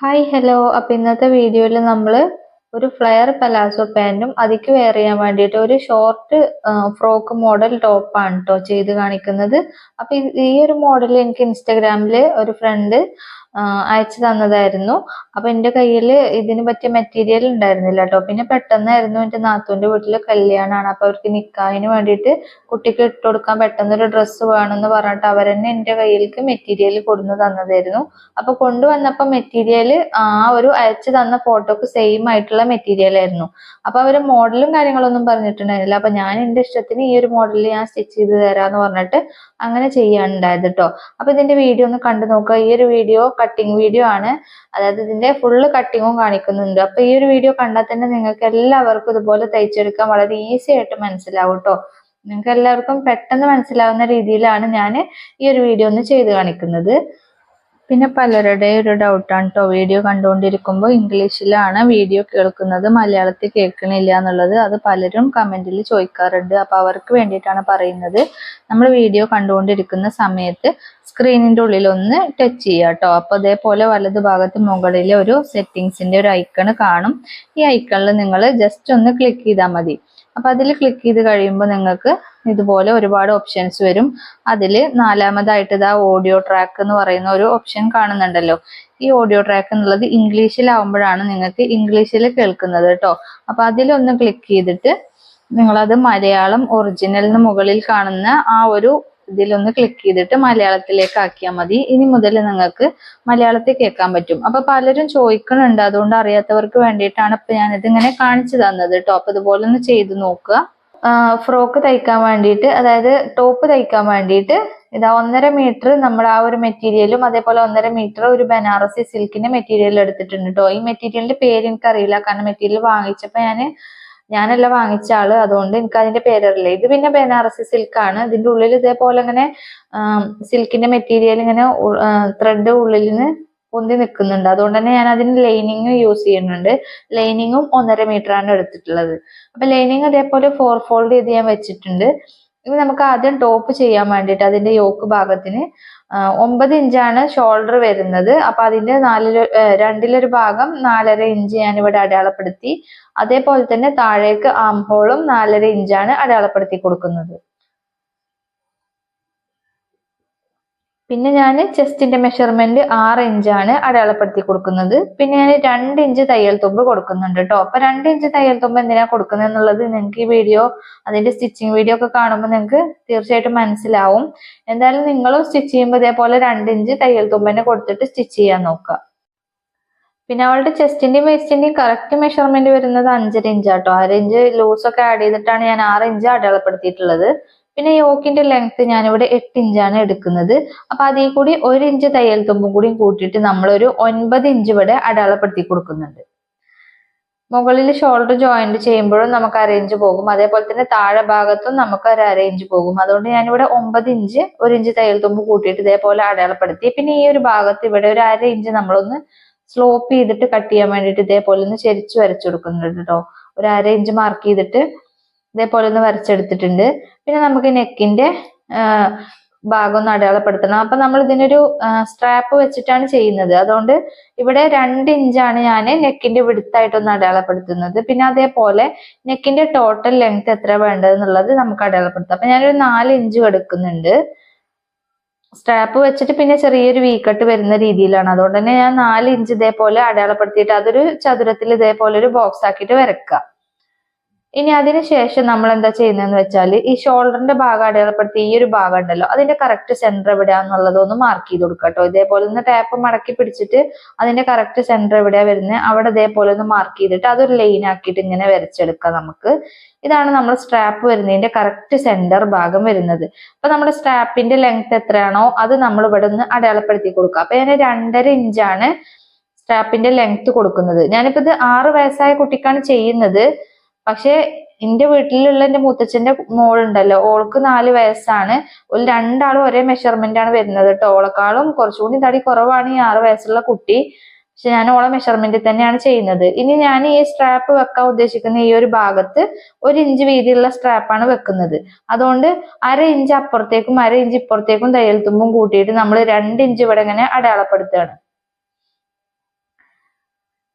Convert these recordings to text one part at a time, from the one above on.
Hi hello അപ്പം ഇന്നത്തെ വീഡിയോയിൽ നമ്മൾ ഒരു ഫ്ലെയർ പലാസോ പാന്റും അതിക്ക് വെയർ ചെയ്യാൻ വേണ്ടിയിട്ട് ഒരു ഷോർട്ട് ഫ്രോക്ക് മോഡൽ ടോപ്പാണ് കേട്ടോ ചെയ്ത് കാണിക്കുന്നത്. അപ്പം ഈ ഒരു മോഡൽ എനിക്ക് ഇൻസ്റ്റാഗ്രാമിൽ ഒരു ഫ്രണ്ട് അയച്ചു തന്നതായിരുന്നു. അപ്പൊ എന്റെ കയ്യിൽ ഇതിന് പറ്റിയ മെറ്റീരിയൽ ഉണ്ടായിരുന്നില്ല കേട്ടോ പിന്നെ പെട്ടെന്നായിരുന്നു എന്റെ നാത്തൂന്റെ വീട്ടിൽ കല്യാണമാണ് അപ്പൊ അവർക്ക് നിക്കാഹിന് വേണ്ടിയിട്ട് കുട്ടിക്ക് ഇട്ട് കൊടുക്കാൻ പെട്ടെന്നൊരു ഡ്രസ്സ് വേണമെന്ന് പറഞ്ഞിട്ട് അവർ അവരെന്നെ എന്റെ കയ്യിലേക്ക് മെറ്റീരിയൽ കൊടുന്ന് തന്നതായിരുന്നു. അപ്പൊ കൊണ്ടുവന്നപ്പോ മെറ്റീരിയൽ ആ ഒരു അയച്ചു തന്ന ഫോട്ടോക്ക് സെയിം ആയിട്ടുള്ള മെറ്റീരിയൽ ആയിരുന്നു. അപ്പൊ അവർ മോഡലും കാര്യങ്ങളൊന്നും പറഞ്ഞിട്ടുണ്ടായിരുന്നില്ല. അപ്പൊ ഞാൻ എന്റെ ഇഷ്ടത്തിന് ഈ ഒരു മോഡലിൽ ഞാൻ സ്റ്റിച്ച് ചെയ്ത് തരാന്ന് പറഞ്ഞിട്ട് അങ്ങനെ ചെയ്യാനുണ്ടായത് കേട്ടോ അപ്പൊ ഇതിന്റെ വീഡിയോ ഒന്ന് കണ്ടു നോക്കുക. ഈ ഒരു വീഡിയോ കട്ടിങ് വീഡിയോ ആണ്. അതായത് ഇതിന്റെ ഫുള്ള് കട്ടിങ്ങും കാണിക്കുന്നുണ്ട്. അപ്പൊ ഈ ഒരു വീഡിയോ കണ്ടാൽ തന്നെ നിങ്ങൾക്ക് എല്ലാവർക്കും ഇതുപോലെ തയ്ച്ചെടുക്കാൻ വളരെ ഈസി ആയിട്ട് മനസ്സിലാവും കേട്ടോ നിങ്ങൾക്ക് എല്ലാവർക്കും പെട്ടെന്ന് മനസ്സിലാവുന്ന രീതിയിലാണ് ഞാൻ ഈ ഒരു വീഡിയോ ഒന്ന് ചെയ്ത് കാണിക്കുന്നത്. പിന്നെ പലരുടെ ഒരു ഡൗട്ടാണ് കേട്ടോ വീഡിയോ കണ്ടുകൊണ്ടിരിക്കുമ്പോൾ ഇംഗ്ലീഷിലാണ് വീഡിയോ കേൾക്കുന്നത് മലയാളത്തിൽ കേൾക്കണില്ല എന്നുള്ളത്. അത് പലരും കമന്റിൽ ചോദിക്കാറുണ്ട്. അപ്പോൾ അവർക്ക് വേണ്ടിയിട്ടാണ് പറയുന്നത്. നമ്മൾ വീഡിയോ കണ്ടുകൊണ്ടിരിക്കുന്ന സമയത്ത് സ്ക്രീനിന്റെ ഉള്ളിൽ ഒന്ന് ടച്ച് ചെയ്യുക കേട്ടോ അപ്പോൾ അതേപോലെ വലതു ഭാഗത്ത് മുകളിൽ ഒരു സെറ്റിങ്സിന്റെ ഒരു ഐക്കൺ കാണും. ഈ ഐക്കണിൽ നിങ്ങൾ ജസ്റ്റ് ഒന്ന് ക്ലിക്ക് ചെയ്താൽ മതി. അപ്പോൾ അതിൽ ക്ലിക്ക് ചെയ്ത് കഴിയുമ്പോൾ നിങ്ങൾക്ക് ഇതുപോലെ ഒരുപാട് ഓപ്ഷൻസ് വരും. അതിൽ നാലാമതായിട്ട് ഇതാ ഓഡിയോ ട്രാക്ക് എന്ന് പറയുന്ന ഒരു ഓപ്ഷൻ കാണുന്നുണ്ടല്ലോ. ഈ ഓഡിയോ ട്രാക്ക് എന്നുള്ളത് ഇംഗ്ലീഷിലാവുമ്പോഴാണ് നിങ്ങൾക്ക് ഇംഗ്ലീഷിൽ കേൾക്കുന്നത് കേട്ടോ അപ്പോൾ അതിലൊന്ന് ക്ലിക്ക് ചെയ്തിട്ട് നിങ്ങളത് മലയാളം ഒറിജിനലിന് മുകളിൽ കാണുന്ന ആ ഒരു ഇതിലൊന്ന് ക്ലിക്ക് ചെയ്തിട്ട് മലയാളത്തിലേക്ക് ആക്കിയാൽ മതി. ഇനി മുതൽ നിങ്ങൾക്ക് മലയാളത്തിൽ കേൾക്കാൻ പറ്റും. അപ്പൊ പലരും ചോദിക്കുന്നുണ്ട് അതുകൊണ്ട് അറിയാത്തവർക്ക് വേണ്ടിയിട്ടാണ് ഇപ്പൊ ഞാനിത് ഇങ്ങനെ കാണിച്ചു തന്നത് കേട്ടോ അപ്പൊ ഇതുപോലെ ഒന്ന് ചെയ്ത് നോക്കുക. ഫ്രോക്ക് തയ്ക്കാൻ വേണ്ടിയിട്ട് അതായത് ടോപ്പ് തയ്ക്കാൻ വേണ്ടിയിട്ട് ഇതാ ഒന്നര മീറ്റർ നമ്മൾ ആ ഒരു മെറ്റീരിയലും അതേപോലെ ഒന്നര മീറ്റർ ഒരു ബനാറസി സിൽക്കിന്റെ മെറ്റീരിയൽ എടുത്തിട്ടുണ്ട് കേട്ടോ ഈ മെറ്റീരിയലിന്റെ പേര് എനിക്കറിയില്ല കാരണം മെറ്റീരിയൽ വാങ്ങിച്ചപ്പോൾ ഞാൻ ഞാനല്ല വാങ്ങിച്ച ആൾ അതുകൊണ്ട് എനിക്ക് അതിന്റെ പേരറിയില്ല. ഇത് പിന്നെ ബനാറസി സിൽക്ക് ആണ് ഇതിന്റെ ഉള്ളിൽ ഇതേപോലെ ഇങ്ങനെ സിൽക്കിന്റെ മെറ്റീരിയൽ ഇങ്ങനെ ത്രെഡ് ഉള്ളിൽ നിന്ന് പൊന്തി നിൽക്കുന്നുണ്ട്. അതുകൊണ്ട് തന്നെ ഞാൻ അതിന് ലൈനിങ് യൂസ് ചെയ്യുന്നുണ്ട്. ലൈനിങ്ങും ഒന്നര മീറ്റർ ആണ് എടുത്തിട്ടുള്ളത്. അപ്പൊ ലൈനിങ് അതേപോലെ ഫോർ ഫോൾഡ് ചെയ്ത് ഞാൻ വെച്ചിട്ടുണ്ട്. ഇനി നമുക്ക് ആദ്യം ടോപ്പ് ചെയ്യാൻ വേണ്ടിയിട്ട് അതിന്റെ യോക്ക് ഭാഗത്തിന് ഒമ്പത് ഇഞ്ചാണ് ഷോൾഡർ വരുന്നത്. അപ്പൊ അതിന്റെ നാലിൽ രണ്ടിലൊരു ഭാഗം നാലര ഇഞ്ച് ഞാൻ ഇവിടെ അടയാളപ്പെടുത്തി. അതേപോലെ തന്നെ താഴേക്ക് ആം ഹോളും നാലര ഇഞ്ചാണ് അടയാളപ്പെടുത്തി കൊടുക്കുന്നത്. പിന്നെ ഞാൻ ചെസ്റ്റിന്റെ മെഷർമെന്റ് ആറ് ഇഞ്ചാണ് അടയാളപ്പെടുത്തി കൊടുക്കുന്നത്. പിന്നെ ഞാൻ രണ്ട് ഇഞ്ച് തയ്യൽ തുമ്പ് കൊടുക്കുന്നുണ്ട് കേട്ടോ അപ്പൊ രണ്ട് ഇഞ്ച് തയ്യൽ തുമ്പ് എന്തിനാ കൊടുക്കുന്നത് എന്നുള്ളത് നിങ്ങൾക്ക് ഈ വീഡിയോ അതിന്റെ സ്റ്റിച്ചിങ് വീഡിയോ ഒക്കെ കാണുമ്പോൾ നിങ്ങൾക്ക് തീർച്ചയായിട്ടും മനസ്സിലാവും. എന്തായാലും നിങ്ങളും സ്റ്റിച്ച് ചെയ്യുമ്പോൾ ഇതേപോലെ രണ്ട് ഇഞ്ച് തയ്യൽ തുമ്പന്നെ കൊടുത്തിട്ട് സ്റ്റിച്ച് ചെയ്യാൻ നോക്കുക. പിന്നെ അവളുടെ ചെസ്റ്റിന്റെയും വേസ്റ്റിന്റെയും കറക്റ്റ് മെഷർമെന്റ് വരുന്നത് അഞ്ചര ഇഞ്ചാട്ടോ അര ഇഞ്ച് ലൂസ് ഒക്കെ ആഡ് ചെയ്തിട്ടാണ് ഞാൻ ആറ് ഇഞ്ച് അടയാളപ്പെടുത്തിയിട്ടുള്ളത്. പിന്നെ യോക്കിന്റെ ലെങ്ത് ഞാനിവിടെ എട്ട് ഇഞ്ചാണ് എടുക്കുന്നത്. അപ്പൊ അതിൽ കൂടി ഒരു ഇഞ്ച് തയ്യൽ തുമ്പും കൂടി കൂട്ടിയിട്ട് നമ്മളൊരു ഒൻപത് ഇഞ്ച് ഇവിടെ അടയാളപ്പെടുത്തി കൊടുക്കുന്നുണ്ട്. മുകളിൽ ഷോൾഡർ ജോയിന്റ് ചെയ്യുമ്പോഴും നമുക്ക് അരയിഞ്ച് പോകും. അതേപോലെ തന്നെ താഴെ ഭാഗത്തും നമുക്ക് ഒരു ഇഞ്ച് പോകും. അതുകൊണ്ട് ഞാനിവിടെ ഒമ്പത് ഇഞ്ച് ഒരു ഇഞ്ച് തയ്യൽ തുമ്പ് കൂട്ടിയിട്ട് ഇതേപോലെ അടയാളപ്പെടുത്തി. പിന്നെ ഈ ഒരു ഭാഗത്ത് ഇവിടെ ഒരു അര ഇഞ്ച് നമ്മളൊന്ന് സ്ലോപ്പ് ചെയ്തിട്ട് കട്ട് ചെയ്യാൻ വേണ്ടിയിട്ട് ഇതേപോലെ ഒന്ന് ചെരിച്ച് വരച്ചു കൊടുക്കുന്നുണ്ട് കേട്ടോ. ഒരു അര ഇഞ്ച് മാർക്ക് ചെയ്തിട്ട് ഇതേപോലെ ഒന്ന് വരച്ചെടുത്തിട്ടുണ്ട്. പിന്നെ നമുക്ക് നെക്കിന്റെ ഭാഗം ഒന്ന് അടയാളപ്പെടുത്തണം. അപ്പൊ നമ്മൾ ഇതിനൊരു സ്ട്രാപ്പ് വെച്ചിട്ടാണ് ചെയ്യുന്നത്. അതുകൊണ്ട് ഇവിടെ രണ്ട് ഇഞ്ചാണ് ഞാൻ നെക്കിന്റെ വിടുത്തായിട്ടൊന്ന് അടയാളപ്പെടുത്തുന്നത്. പിന്നെ അതേപോലെ നെക്കിന്റെ ടോട്ടൽ ലെങ്ത് എത്ര വേണ്ടതെന്നുള്ളത് നമുക്ക് അടയാളപ്പെടുത്താം. അപ്പൊ ഞാനൊരു നാല് ഇഞ്ച് എടുക്കുന്നുണ്ട്. സ്ട്രാപ്പ് വെച്ചിട്ട് പിന്നെ ചെറിയൊരു വീക്കട്ട് വരുന്ന രീതിയിലാണ്. അതുകൊണ്ട് തന്നെ ഞാൻ നാല് ഇഞ്ച് ഇതേപോലെ അടയാളപ്പെടുത്തിയിട്ട് അതൊരു ചതുരത്തിൽ ഇതേപോലെ ഒരു ബോക്സ് ആക്കിയിട്ട് വരക്കുക ഇനി അതിനുശേഷം നമ്മൾ എന്താ ചെയ്യുന്നതെന്ന് വെച്ചാൽ ഈ ഷോൾഡറിന്റെ ഭാഗം അടയാളപ്പെടുത്തി ഈ ഒരു ഭാഗം ഉണ്ടല്ലോ അതിന്റെ കറക്റ്റ് സെന്റർ എവിടെയാന്നുള്ളത് ഒന്ന് മാർക്ക് ചെയ്ത് കൊടുക്കുക കേട്ടോ. ഇതേപോലെ ഒന്ന് ടാപ്പ് മടക്കി പിടിച്ചിട്ട് അതിന്റെ കറക്റ്റ് സെന്റർ എവിടെയാ വരുന്നത് അവിടെ ഇതേപോലെ ഒന്ന് മാർക്ക് ചെയ്തിട്ട് അതൊരു ലൈൻ ആക്കിയിട്ട് ഇങ്ങനെ വരച്ചെടുക്കാം നമുക്ക്. ഇതാണ് നമ്മൾ സ്ട്രാപ്പ് വരുന്നതിന്റെ കറക്റ്റ് സെന്റർ ഭാഗം വരുന്നത്. അപ്പൊ നമ്മുടെ സ്ട്രാപ്പിന്റെ ലെങ്ത് എത്രയാണോ അത് നമ്മൾ ഇവിടെ ഒന്ന് അടയാളപ്പെടുത്തി കൊടുക്കുക അപ്പൊ ഞാൻ രണ്ടര ഇഞ്ചാണ് സ്ട്രാപ്പിന്റെ ലെങ്ത് കൊടുക്കുന്നത്. ഞാനിപ്പോ ഇത് ആറ് വയസ്സായ കുട്ടിക്കാണ് ചെയ്യുന്നത്. പക്ഷെ എന്റെ വീട്ടിലുള്ള എന്റെ മുത്തച്ഛന്റെ മോളുണ്ടല്ലോ. ഓൾക്ക് നാല് വയസ്സാണ്. ഒരു രണ്ടാളും ഒരേ മെഷർമെന്റ് ആണ് വരുന്നത് കേട്ടോ. ഓളെക്കാളും കുറച്ചുകൂടി തടി കുറവാണ് ഈ ആറ് വയസ്സുള്ള കുട്ടി. പക്ഷെ ഞാൻ ഓളെ മെഷർമെന്റ് തന്നെയാണ് ചെയ്യുന്നത്. ഇനി ഞാൻ ഈ സ്ട്രാപ്പ് വെക്കാൻ ഉദ്ദേശിക്കുന്ന ഈ ഒരു ഭാഗത്ത് ഒരു ഇഞ്ച് വീതിയുള്ള സ്ട്രാപ്പാണ് വെക്കുന്നത്. അതുകൊണ്ട് അര ഇഞ്ച് അപ്പുറത്തേക്കും അര ഇഞ്ച് ഇപ്പുറത്തേക്കും തയ്യൽ തുമ്പും കൂട്ടിയിട്ട് നമ്മൾ രണ്ട് ഇഞ്ച് ഇവിടെ ഇങ്ങനെ അടയാളപ്പെടുത്തുകയാണ്.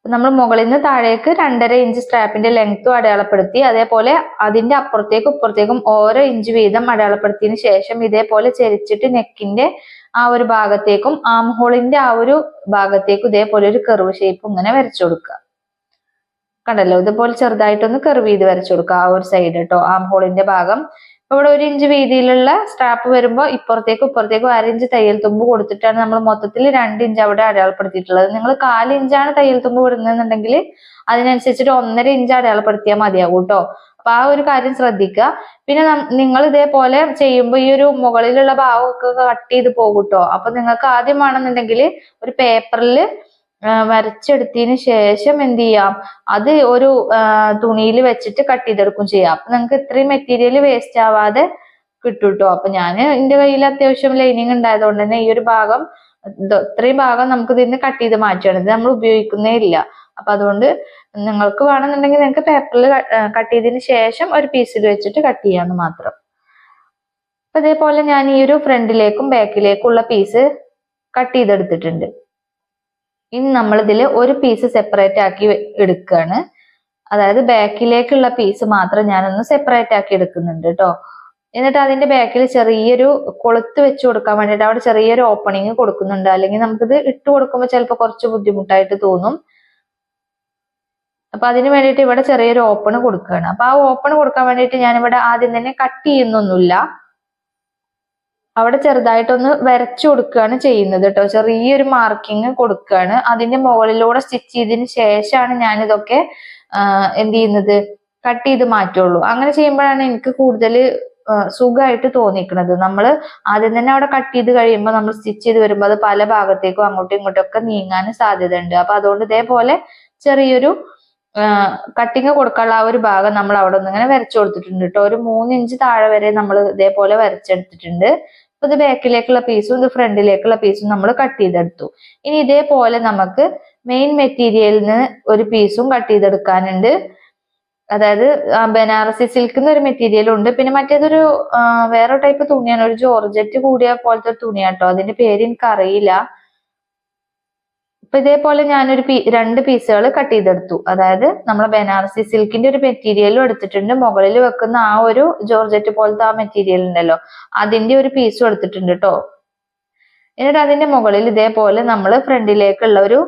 നമ്മൾ മുകളിൽ നിന്ന് താഴേക്ക് രണ്ടര ഇഞ്ച് സ്ട്രാപ്പിന്റെ ലെങ്ത്തും അടയാളപ്പെടുത്തി അതേപോലെ അതിന്റെ അപ്പുറത്തേക്കും ഇപ്പുറത്തേക്കും ഓരോ ഇഞ്ച് വീതം അടയാളപ്പെടുത്തിയതിന് ശേഷം ഇതേപോലെ ചെരിച്ചിട്ട് നെക്കിന്റെ ആ ഒരു ഭാഗത്തേക്കും ആം ഹോളിന്റെ ആ ഒരു ഭാഗത്തേക്കും ഇതേപോലെ ഒരു കർവ് ഷേപ്പ് ഇങ്ങനെ വരച്ചു കൊടുക്കുക. കണ്ടല്ലോ? ഇതുപോലെ ചെറുതായിട്ടൊന്ന് കർവ് ചെയ്ത് വരച്ചു കൊടുക്കുക ആ ഒരു സൈഡ് കേട്ടോ ആം ഹോളിന്റെ ഭാഗം ഇവിടെ ഒരു ഇഞ്ച് വീതിയിലുള്ള സ്ട്രാപ്പ് വരുമ്പോൾ ഇപ്പുറത്തേക്കും ഇപ്പുറത്തേക്കും അരഞ്ച് തയ്യൽ തുമ്പ് കൊടുത്തിട്ടാണ് നമ്മൾ മൊത്തത്തിൽ രണ്ട് ഇഞ്ച് അവിടെ അടയാളപ്പെടുത്തിയിട്ടുള്ളത്. നിങ്ങൾ കാൽ ഇഞ്ചാണ് തയ്യൽ തുമ്പ് വിടുന്നതെന്നുണ്ടെങ്കിൽ അതിനനുസരിച്ചിട്ട് ഒന്നര ഇഞ്ച് അടയാളപ്പെടുത്തിയാൽ മതിയാകും കേട്ടോ. അപ്പൊ ആ ഒരു കാര്യം ശ്രദ്ധിക്കുക. പിന്നെ നിങ്ങൾ ഇതേപോലെ ചെയ്യുമ്പോൾ ഈ ഒരു മുകളിലുള്ള ഭാഗമൊക്കെ കട്ട് ചെയ്ത് പോകും കേട്ടോ. അപ്പൊ നിങ്ങൾക്ക് ആദ്യം വേണമെന്നുണ്ടെങ്കിൽ ഒരു പേപ്പറിൽ വരച്ചെടുത്തതിന് ശേഷം എന്ത് ചെയ്യാം? അത് ഒരു തുണിയിൽ വെച്ചിട്ട് കട്ട് ചെയ്തെടുക്കും ചെയ്യാം. അപ്പൊ നിങ്ങൾക്ക് ഇത്രയും മെറ്റീരിയൽ വേസ്റ്റ് ആവാതെ കിട്ടും കേട്ടോ അപ്പൊ ഞാൻ എന്റെ കയ്യിൽ അത്യാവശ്യം ലൈനിങ് ഉണ്ടായതുകൊണ്ട് തന്നെ ഈ ഒരു ഭാഗം ഇത് ഇത്രയും ഭാഗം നമുക്ക് ഇതിന് കട്ട് ചെയ്ത് മാറ്റുകയാണ്. ഇത് നമ്മൾ ഉപയോഗിക്കുന്നേ ഇല്ല. അപ്പൊ അതുകൊണ്ട് നിങ്ങൾക്ക് വേണമെന്നുണ്ടെങ്കിൽ നിങ്ങൾക്ക് പേപ്പറിൽ കട്ട് ചെയ്തതിന് ശേഷം ഒരു പീസിൽ വെച്ചിട്ട് കട്ട് ചെയ്യാന്ന് മാത്രം. അപ്പൊ ഇതേപോലെ ഞാൻ ഈ ഒരു ഫ്രണ്ടിലേക്കും ബാക്കിലേക്കും ഉള്ള പീസ് കട്ട് ചെയ്തെടുത്തിട്ടുണ്ട്. ഇനി നമ്മൾ ഇതിൽ ഒരു പീസ് സെപ്പറേറ്റ് ആക്കി എടുക്കുകയാണ് അതായത് ബാക്കിലേക്കുള്ള പീസ് മാത്രം ഞാനൊന്ന് സെപ്പറേറ്റ് ആക്കി എടുക്കുന്നുണ്ട് കേട്ടോ എന്നിട്ട് അതിന്റെ ബാക്കിൽ ചെറിയൊരു കൊളുത്ത് വെച്ച് കൊടുക്കാൻ വേണ്ടിയിട്ട് അവിടെ ചെറിയൊരു ഓപ്പണിങ് കൊടുക്കുന്നുണ്ട്. അല്ലെങ്കിൽ നമുക്കിത് ഇട്ട് കൊടുക്കുമ്പോൾ ചിലപ്പോൾ കുറച്ച് ബുദ്ധിമുട്ടായിട്ട് തോന്നും. അപ്പൊ അതിന് വേണ്ടിയിട്ട് ഇവിടെ ചെറിയൊരു ഓപ്പൺ കൊടുക്കുകയാണ് അപ്പൊ ആ ഓപ്പൺ കൊടുക്കാൻ വേണ്ടിയിട്ട് ഞാൻ ഇവിടെ ആദ്യം തന്നെ കട്ട് ചെയ്യുന്നൊന്നുമില്ല. അവിടെ ചെറുതായിട്ടൊന്ന് വരച്ചു കൊടുക്കുകയാണ് ചെയ്യുന്നത് കേട്ടോ. ചെറിയൊരു മാർക്കിങ് കൊടുക്കുകയാണ്. അതിന്റെ മുകളിലൂടെ സ്റ്റിച്ച് ചെയ്തതിന് ശേഷമാണ് ഞാനിതൊക്കെ എന്ത് ചെയ്യുന്നത്? കട്ട് ചെയ്ത് മാറ്റുള്ളൂ. അങ്ങനെ ചെയ്യുമ്പോഴാണ് എനിക്ക് കൂടുതൽ സുഖമായിട്ട് തോന്നിക്കുന്നത് നമ്മൾ ആദ്യം തന്നെ അവിടെ കട്ട് ചെയ്ത് കഴിയുമ്പോൾ നമ്മൾ സ്റ്റിച്ച് ചെയ്ത് വരുമ്പോൾ അത് പല ഭാഗത്തേക്കും അങ്ങോട്ടും ഇങ്ങോട്ടും ഒക്കെ നീങ്ങാൻ സാധ്യത ഉണ്ട് അപ്പൊ അതുകൊണ്ട് ഇതേപോലെ ചെറിയൊരു കട്ടിങ് കൊടുക്കാനുള്ള ആ ഒരു ഭാഗം നമ്മൾ അവിടെ ഒന്ന് ഇങ്ങനെ വരച്ചു കൊടുത്തിട്ടുണ്ട് കേട്ടോ. ഒരു മൂന്ന് ഇഞ്ച് താഴെ വരെ നമ്മൾ ഇതേപോലെ വരച്ചെടുത്തിട്ടുണ്ട്. അപ്പൊ ഇത് ബാക്കിലേക്കുള്ള പീസും ഇത് ഫ്രണ്ടിലേക്കുള്ള പീസും നമ്മൾ കട്ട് ചെയ്തെടുത്തു. ഇനി ഇതേപോലെ നമുക്ക് മെയിൻ മെറ്റീരിയലിന് ഒരു പീസും കട്ട് ചെയ്തെടുക്കാനുണ്ട്. അതായത് ബനാറസി സിൽക്കുന്ന എന്നൊരു മെറ്റീരിയൽ ഉണ്ട്. പിന്നെ മറ്റേതൊരു വേറെ ടൈപ്പ് തുണിയാണ്. ഒരു ജോർജറ്റ് കൂടിയ പോലത്തെ തുണിയാട്ടോ. അതിന്റെ പേര് എനിക്ക് അറിയില്ല അപ്പൊ ഇതേപോലെ ഞാനൊരു പീ രണ്ട് പീസുകൾ കട്ട് ചെയ്തെടുത്തു. അതായത് നമ്മളെ ബനാറസി സിൽക്കിന്റെ ഒരു മെറ്റീരിയലും എടുത്തിട്ടുണ്ട്. മുകളിൽ വെക്കുന്ന ആ ഒരു ജോർജറ്റ് പോലത്തെ ആ മെറ്റീരിയൽ ഉണ്ടല്ലോ. അതിന്റെ ഒരു പീസും എടുത്തിട്ടുണ്ട് കേട്ടോ എന്നിട്ട് അതിന്റെ മുകളിൽ ഇതേപോലെ നമ്മൾ ഫ്രണ്ടിലേക്കുള്ള ഒരു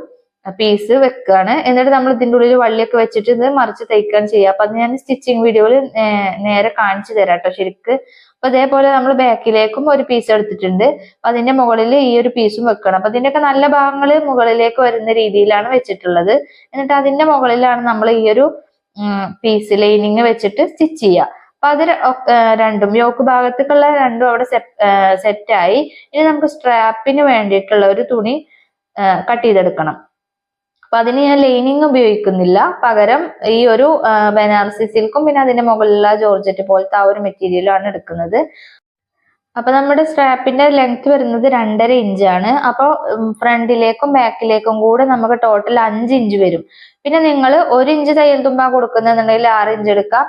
പീസ് വെക്കുകയാണ് എന്നിട്ട് നമ്മൾ ഇതിന്റെ ഉള്ളിൽ വള്ളിയൊക്കെ വെച്ചിട്ട് ഇത് മറിച്ച് തയ്ക്കുകയാണ് ചെയ്യുക. അപ്പൊ അത് ഞാൻ സ്റ്റിച്ചിങ് വീഡിയോയിൽ നേരെ കാണിച്ചു തരാം കേട്ടോ ശരിക്ക്. അപ്പൊ അതേപോലെ നമ്മൾ ബാക്കിലേക്കും ഒരു പീസ് എടുത്തിട്ടുണ്ട്. അപ്പൊ അതിന്റെ മുകളിൽ ഈ ഒരു പീസും വെക്കണം. അപ്പൊ ഇതിന്റെയൊക്കെ നല്ല ഭാഗങ്ങൾ മുകളിലേക്ക് വരുന്ന രീതിയിലാണ് വെച്ചിട്ടുള്ളത്. എന്നിട്ട് അതിന്റെ മുകളിലാണ് നമ്മൾ ഈ ഒരു പീസ് ലൈനിങ് വെച്ചിട്ട് സ്റ്റിച്ച് ചെയ്യുക. അപ്പൊ അത് രണ്ടും യോക്ക് ഭാഗത്തേക്കുള്ള രണ്ടും അവിടെ സെറ്റായി ഇനി നമുക്ക് സ്ട്രാപ്പിന് വേണ്ടിയിട്ടുള്ള ഒരു തുണി കട്ട് ചെയ്തെടുക്കണം. അപ്പൊ അതിന് ഞാൻ ലൈനിങ് ഉപയോഗിക്കുന്നില്ല. പകരം ഈ ഒരു ബനാറസി സിൽക്കും പിന്നെ അതിന്റെ മുകളിലുള്ള ജോർജറ്റ് പോലത്തെ ആ ഒരു മെറ്റീരിയലാണ് എടുക്കുന്നത്. അപ്പൊ നമ്മുടെ സ്ട്രാപ്പിന്റെ ലെങ്ത് വരുന്നത് രണ്ടര ഇഞ്ചാണ് അപ്പോൾ ഫ്രണ്ടിലേക്കും ബാക്കിലേക്കും കൂടെ നമുക്ക് ടോട്ടൽ അഞ്ച് ഇഞ്ച് വരും. പിന്നെ നിങ്ങൾ ഒരു ഇഞ്ച് തയ്യൽ തുമ്പ കൊടുക്കുന്നുണ്ടെങ്കിൽ ആറ് ഇഞ്ച് എടുക്കാം.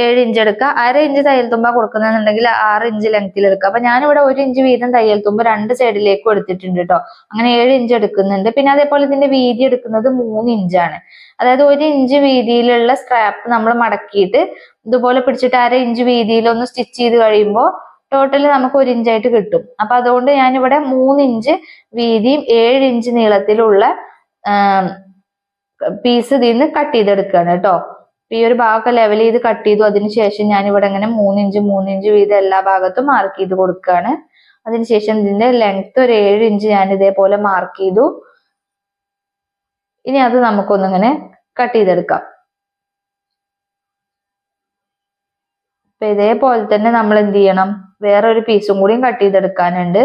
ഏഴ് ഇഞ്ച് എടുക്കുക അര ഇഞ്ച് തയ്യൽ തുമ്പ കൊടുക്കുന്നുണ്ടെങ്കിൽ ആറ് ഇഞ്ച് ലെങ്ത്തിൽ എടുക്കുക അപ്പൊ ഞാനിവിടെ ഒരു ഇഞ്ച് വീതം തയ്യൽ തുമ്പ് രണ്ട് സൈഡിലേക്കും എടുത്തിട്ടുണ്ട് കേട്ടോ അങ്ങനെ ഏഴ് ഇഞ്ച് എടുക്കുന്നുണ്ട്. പിന്നെ അതേപോലെ ഇതിന്റെ വീതി എടുക്കുന്നത് മൂന്ന് ഇഞ്ചാണ് അതായത് ഒരു ഇഞ്ച് വീതിയിലുള്ള സ്ട്രാപ്പ് നമ്മൾ മടക്കിയിട്ട് ഇതുപോലെ പിടിച്ചിട്ട് അര ഇഞ്ച് വീതിയിലൊന്ന് സ്റ്റിച്ച് ചെയ്ത് കഴിയുമ്പോൾ ടോട്ടൽ നമുക്ക് ഒരു ഇഞ്ചായിട്ട് കിട്ടും. അപ്പൊ അതുകൊണ്ട് ഞാനിവിടെ മൂന്ന് ഇഞ്ച് വീതിയും ഏഴ് ഇഞ്ച് നീളത്തിലുള്ള പീസ് ഇതിൽ നിന്ന് കട്ട് ചെയ്തെടുക്കുകയാണ് കേട്ടോ. ഈ ഒരു ഭാഗമൊക്കെ ലെവൽ ചെയ്ത് കട്ട് ചെയ്തു. അതിനുശേഷം ഞാൻ ഇവിടെ ഇങ്ങനെ മൂന്നിഞ്ച് മൂന്നിഞ്ച് വീതം എല്ലാ ഭാഗത്തും മാർക്ക് ചെയ്ത് കൊടുക്കുകയാണ്. അതിനുശേഷം ഇതിന്റെ ലെങ്ത് ഒരു ഏഴ് ഇഞ്ച് ഞാൻ ഇതേപോലെ മാർക്ക് ചെയ്തു. ഇനി അത് നമുക്കൊന്നിങ്ങനെ കട്ട് ചെയ്തെടുക്കാം. അപ്പൊ ഇതേപോലെ തന്നെ നമ്മൾ എന്ത് ചെയ്യണം? വേറെ ഒരു പീസും കൂടിയും കട്ട് ചെയ്തെടുക്കാനുണ്ട്.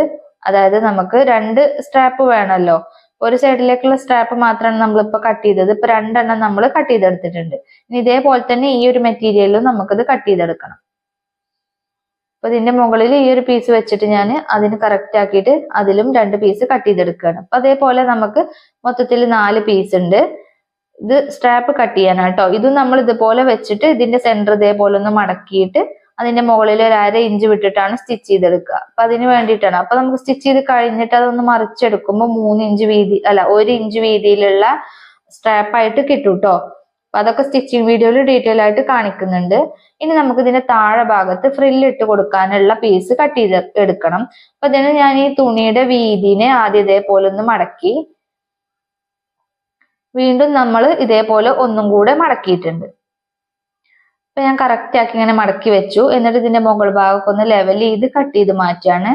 അതായത് നമുക്ക് രണ്ട് സ്ട്രാപ്പ് വേണമല്ലോ ഒരു സൈഡിലേക്കുള്ള സ്ട്രാപ്പ് മാത്രമാണ് നമ്മളിപ്പോ കട്ട് ചെയ്തത്. ഇപ്പൊ രണ്ടെണ്ണം നമ്മൾ കട്ട് ചെയ്തെടുത്തിട്ടുണ്ട്. ഇനി ഇതേപോലെ തന്നെ ഈ ഒരു മെറ്റീരിയലും നമുക്കിത് കട്ട് ചെയ്തെടുക്കണം. അപ്പൊ ഇതിന്റെ മുകളിൽ ഈ ഒരു പീസ് വെച്ചിട്ട് ഞാൻ അതിന് കറക്റ്റ് ആക്കിയിട്ട് അതിലും രണ്ട് പീസ് കട്ട് ചെയ്തെടുക്കുകയാണ്. അപ്പൊ അതേപോലെ നമുക്ക് മൊത്തത്തിൽ നാല് പീസ് ഉണ്ട്. ഇത് സ്ട്രാപ്പ് കട്ട് ചെയ്യാനാണ് കേട്ടോ ഇത് നമ്മൾ ഇതുപോലെ വെച്ചിട്ട് ഇതിന്റെ സെന്റർ ഇതേപോലെ ഒന്ന് മടക്കിയിട്ട് അതിന്റെ മുകളിൽ ഒരു അര ഇഞ്ച് വിട്ടിട്ടാണ് സ്റ്റിച്ച് ചെയ്തെടുക്കുക. അപ്പൊ അതിന് വേണ്ടിയിട്ടാണ്. അപ്പൊ നമുക്ക് സ്റ്റിച്ച് ചെയ്ത് കഴിഞ്ഞിട്ട് അതൊന്ന് മറിച്ചെടുക്കുമ്പോൾ മൂന്ന് ഇഞ്ച് വീതി അല്ല ഒരു ഇഞ്ച് വീതിയിലുള്ള സ്ട്രാപ്പായിട്ട് കിട്ടും കേട്ടോ അപ്പൊ അതൊക്കെ സ്റ്റിച്ചിങ് വീഡിയോയിൽ ഡീറ്റെയിൽ ആയിട്ട് കാണിക്കുന്നുണ്ട്. ഇനി നമുക്ക് ഇതിന്റെ താഴെ ഭാഗത്ത് ഫ്രില്ല് ഇട്ട് കൊടുക്കാനുള്ള പീസ് കട്ട് ചെയ്ത് എടുക്കണം. അപ്പൊ ഇതിന് ഞാൻ ഈ തുണിയുടെ വീതിനെ ആദ്യം ഇതേപോലെ ഒന്ന് മടക്കി വീണ്ടും നമ്മൾ ഇതേപോലെ ഒന്നും കൂടെ മടക്കിയിട്ടുണ്ട്. അപ്പൊ ഞാൻ കറക്റ്റ് ആക്കി ഇങ്ങനെ മടക്കി വെച്ചു. എന്നിട്ട് ഇതിന്റെ മുകൾ ഭാഗമൊക്കെ ഒന്ന് ലെവൽ ചെയ്ത് കട്ട് ചെയ്ത് മാറ്റാണ്.